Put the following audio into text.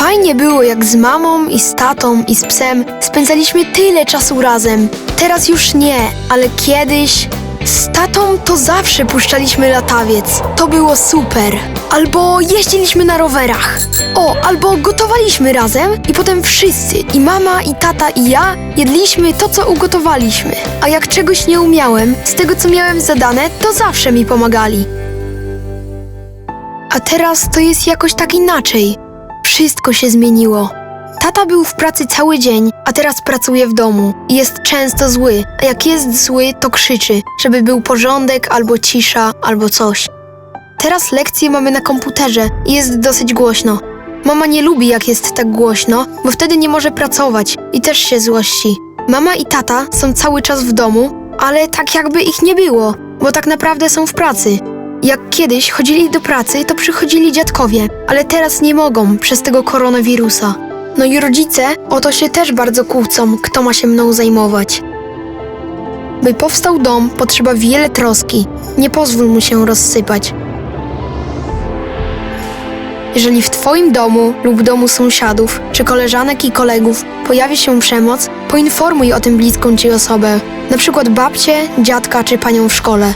Fajnie było, jak z mamą i z tatą i z psem spędzaliśmy tyle czasu razem. Teraz już nie, ale kiedyś. Z tatą to zawsze puszczaliśmy latawiec. To było super. Albo jeździliśmy na rowerach. O, albo gotowaliśmy razem i potem wszyscy, i mama, i tata, i ja, jedliśmy to, co ugotowaliśmy. A jak czegoś nie umiałem, z tego, co miałem zadane, to zawsze mi pomagali. A teraz to jest jakoś tak inaczej. Wszystko się zmieniło. Tata był w pracy cały dzień, a teraz pracuje w domu jest często zły, a jak jest zły, to krzyczy, żeby był porządek albo cisza, albo coś. Teraz lekcje mamy na komputerze i jest dosyć głośno. Mama nie lubi, jak jest tak głośno, bo wtedy nie może pracować i też się złości. Mama i tata są cały czas w domu, ale tak jakby ich nie było, bo tak naprawdę są w pracy. Jak kiedyś chodzili do pracy, to przychodzili dziadkowie, ale teraz nie mogą przez tego koronawirusa. No i rodzice o to się też bardzo kłócą, kto ma się mną zajmować. By powstał dom, potrzeba wiele troski. Nie pozwól mu się rozsypać. Jeżeli w Twoim domu lub domu sąsiadów, czy koleżanek i kolegów pojawi się przemoc, poinformuj o tym bliską Ci osobę, przykład babcię, dziadka czy panią w szkole.